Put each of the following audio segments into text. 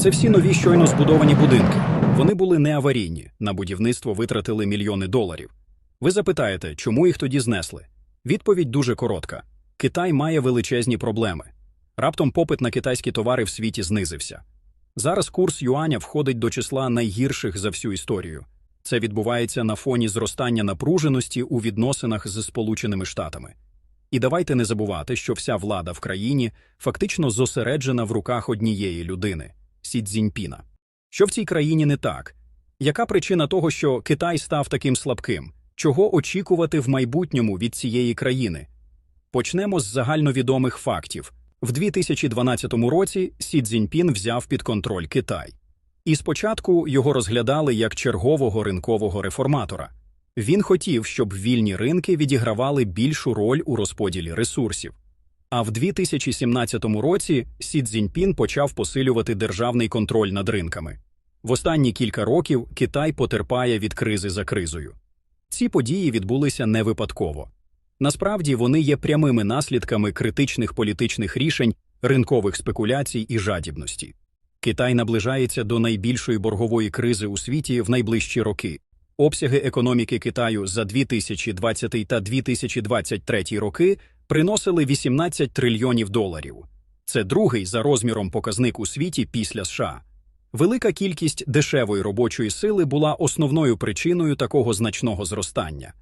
Це всі нові щойно збудовані будинки. Вони були не аварійні, на будівництво витратили мільйони доларів. Ви запитаєте, чому їх тоді знесли? Відповідь дуже коротка: Китай має величезні проблеми. Раптом попит на китайські товари в світі знизився. Зараз курс юаня входить до числа найгірших за всю історію. Це відбувається на фоні зростання напруженості у відносинах з Сполученими Штатами. І давайте не забувати, що вся влада в країні фактично зосереджена в руках однієї людини Сі Цзіньпіна. Що в цій країні не так? Яка причина того, що Китай став таким слабким? Чого очікувати в майбутньому від цієї країни? Почнемо з загальновідомих фактів. В 2012 році Сі Цзіньпін взяв під контроль Китай. І спочатку його розглядали як чергового ринкового реформатора. Він хотів, щоб вільні ринки відігравали більшу роль у розподілі ресурсів. А в 2017 році Сі Цзіньпін почав посилювати державний контроль над ринками. В останні кілька років Китай потерпає від кризи за кризою. Ці події відбулися не випадково. Насправді вони є прямими наслідками критичних політичних рішень, ринкових спекуляцій і жадібності. Китай наближається до найбільшої боргової кризи у світі в найближчі роки. Обсяги економіки Китаю за 2020 та 2023 роки приносили 18 трильйонів доларів. Це другий за розміром показник у світі після США. Велика кількість дешевої робочої сили була основною причиною такого значного зростання.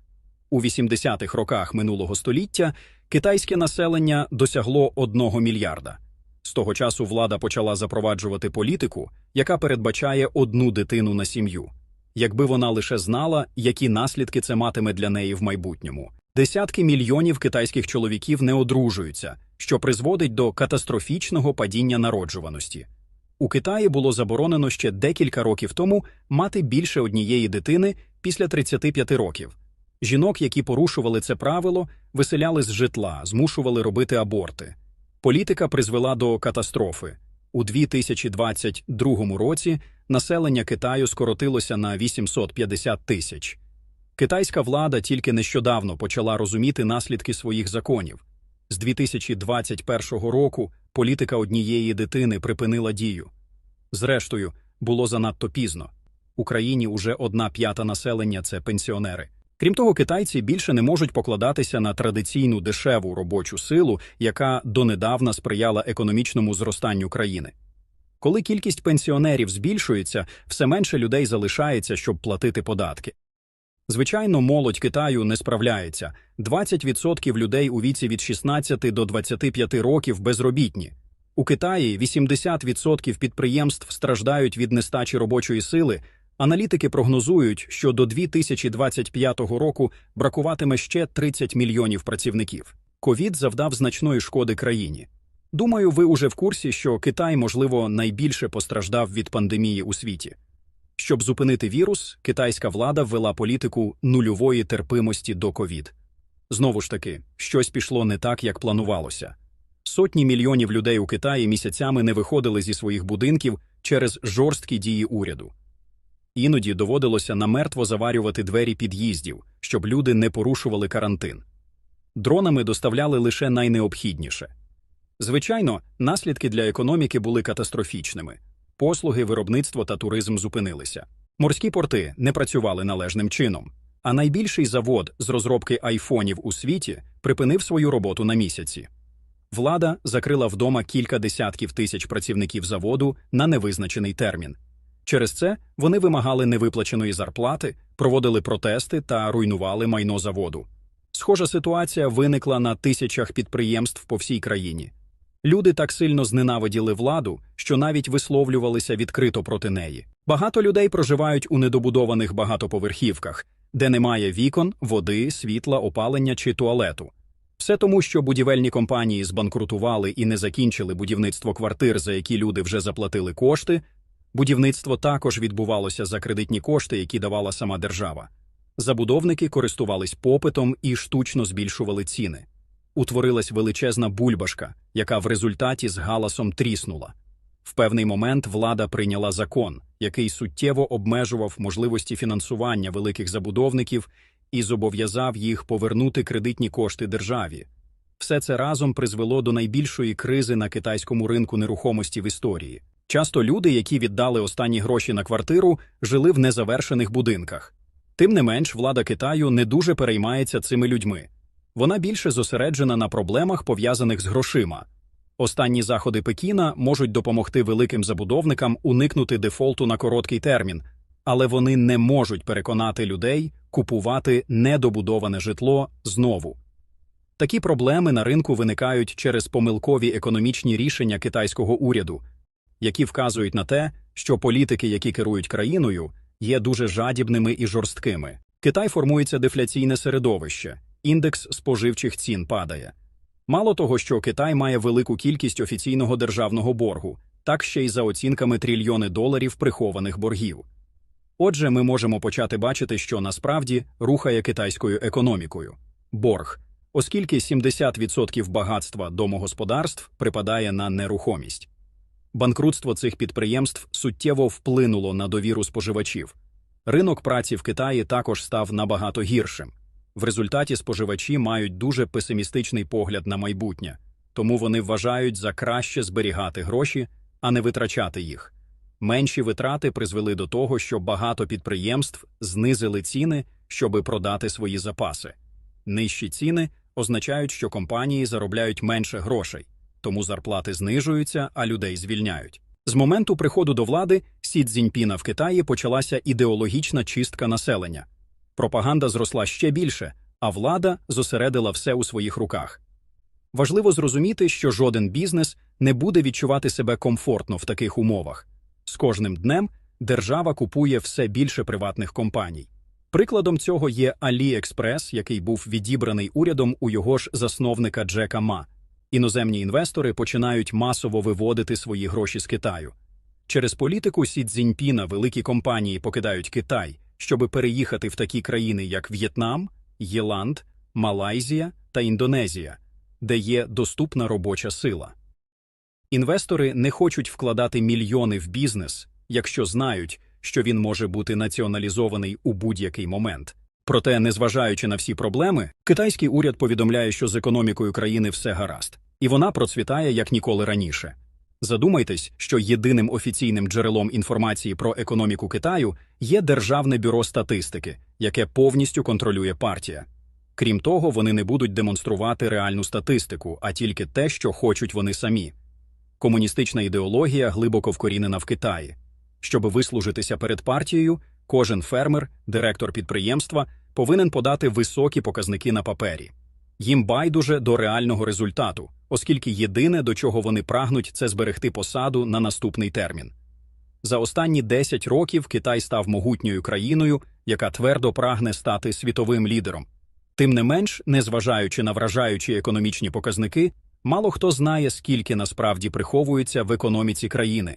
У 80-х роках минулого століття китайське населення досягло 1 мільярда. З того часу влада почала запроваджувати політику, яка передбачає одну дитину на сім'ю. Якби вона лише знала, які наслідки це матиме для неї в майбутньому. Десятки мільйонів китайських чоловіків не одружуються, що призводить до катастрофічного падіння народжуваності. У Китаї було заборонено ще декілька років тому мати більше однієї дитини після 35 років. Жінок, які порушували це правило, виселяли з житла, змушували робити аборти. Політика призвела до катастрофи. У 2022 році населення Китаю скоротилося на 850 тисяч. Китайська влада тільки нещодавно почала розуміти наслідки своїх законів. З 2021 року політика однієї дитини припинила дію. Зрештою, було занадто пізно. Україні уже одна п'ята населення це пенсіонери. Крім того, китайці більше не можуть покладатися на традиційну дешеву робочу силу, яка донедавна сприяла економічному зростанню країни. Коли кількість пенсіонерів збільшується, все менше людей залишається, щоб платити податки. Звичайно, молодь Китаю не справляється 20% людей у віці від 16 до 25 років безробітні. У Китаї 80% підприємств страждають від нестачі робочої сили. Аналітики прогнозують, що до 2025 року бракуватиме ще 30 мільйонів працівників. Ковід завдав значної шкоди країні. Думаю, ви уже в курсі, що Китай, можливо, найбільше постраждав від пандемії у світі. Щоб зупинити вірус, китайська влада ввела політику нульової терпимості до ковід. Знову ж таки, щось пішло не так, як планувалося. Сотні мільйонів людей у Китаї місяцями не виходили зі своїх будинків через жорсткі дії уряду. Іноді доводилося намертво заварювати двері під'їздів, щоб люди не порушували карантин. Дронами доставляли лише найнеобхідніше. Звичайно, наслідки для економіки були катастрофічними. Послуги, виробництво та туризм зупинилися. Морські порти не працювали належним чином. А найбільший завод з розробки айфонів у світі припинив свою роботу на місяці. Влада закрила вдома кілька десятків тисяч працівників заводу на невизначений термін. Через це вони вимагали невиплаченої зарплати, проводили протести та руйнували майно заводу. Схожа ситуація виникла на тисячах підприємств по всій країні. Люди так сильно зненавиділи владу, що навіть висловлювалися відкрито проти неї. Багато людей проживають у недобудованих багатоповерхівках, де немає вікон, води, світла, опалення чи туалету. Все тому, що будівельні компанії збанкрутували і не закінчили будівництво квартир, за які люди вже заплатили кошти. Будівництво також відбувалося за кредитні кошти, які давала сама держава. Забудовники користувались попитом і штучно збільшували ціни. Утворилась величезна бульбашка, яка в результаті з галасом тріснула. В певний момент влада прийняла закон, який суттєво обмежував можливості фінансування великих забудовників і зобов'язав їх повернути кредитні кошти державі. Все це разом призвело до найбільшої кризи на китайському ринку нерухомості в історії. Часто люди, які віддали останні гроші на квартиру, жили в незавершених будинках. Тим не менш, влада Китаю не дуже переймається цими людьми. Вона більше зосереджена на проблемах, пов'язаних з грошима. Останні заходи Пекіна можуть допомогти великим забудовникам уникнути дефолту на короткий термін, але вони не можуть переконати людей купувати недобудоване житло знову. Такі проблеми на ринку виникають через помилкові економічні рішення китайського уряду, які вказують на те, що політики, які керують країною, є дуже жадібними і жорсткими. Китай формується дефляційне середовище, індекс споживчих цін падає. Мало того, що Китай має велику кількість офіційного державного боргу, так ще й за оцінками трильйони доларів прихованих боргів. Отже, ми можемо почати бачити, що насправді рухає китайською економікою борг, оскільки 70% багатства домогосподарств припадає на нерухомість. Банкрутство цих підприємств суттєво вплинуло на довіру споживачів. Ринок праці в Китаї також став набагато гіршим. В результаті споживачі мають дуже песимістичний погляд на майбутнє, тому вони вважають за краще зберігати гроші, а не витрачати їх. Менші витрати призвели до того, що багато підприємств знизили ціни, щоби продати свої запаси. Нижчі ціни означають, що компанії заробляють менше грошей, тому зарплати знижуються, а людей звільняють. З моменту приходу до влади Сі Цзіньпіна в Китаї почалася ідеологічна чистка населення. Пропаганда зросла ще більше, а влада зосередила все у своїх руках. Важливо зрозуміти, що жоден бізнес не буде відчувати себе комфортно в таких умовах. З кожним днем держава купує все більше приватних компаній. Прикладом цього є AliExpress, який був відібраний урядом у його ж засновника Джека Ма. Іноземні інвестори починають масово виводити свої гроші з Китаю. Через політику Сі Цзіньпіна великі компанії покидають Китай, щоби переїхати в такі країни, як В'єтнам, Єланд, Малайзія та Індонезія, де є доступна робоча сила. Інвестори не хочуть вкладати мільйони в бізнес, якщо знають, що він може бути націоналізований у будь-який момент. Проте, незважаючи на всі проблеми, китайський уряд повідомляє, що з економікою країни все гаразд, і вона процвітає як ніколи раніше. Задумайтесь, що єдиним офіційним джерелом інформації про економіку Китаю є Державне бюро статистики, яке повністю контролює партія. Крім того, вони не будуть демонструвати реальну статистику, а тільки те, що хочуть вони самі. Комуністична ідеологія глибоко вкорінена в Китаї. Щоб вислужитися перед партією, кожен фермер, директор підприємства повинен подати високі показники на папері. Їм байдуже до реального результату, оскільки єдине, до чого вони прагнуть, це зберегти посаду на наступний термін. За останні 10 років Китай став могутньою країною, яка твердо прагне стати світовим лідером. Тим не менш, незважаючи на вражаючі економічні показники, мало хто знає, скільки насправді приховується в економіці країни.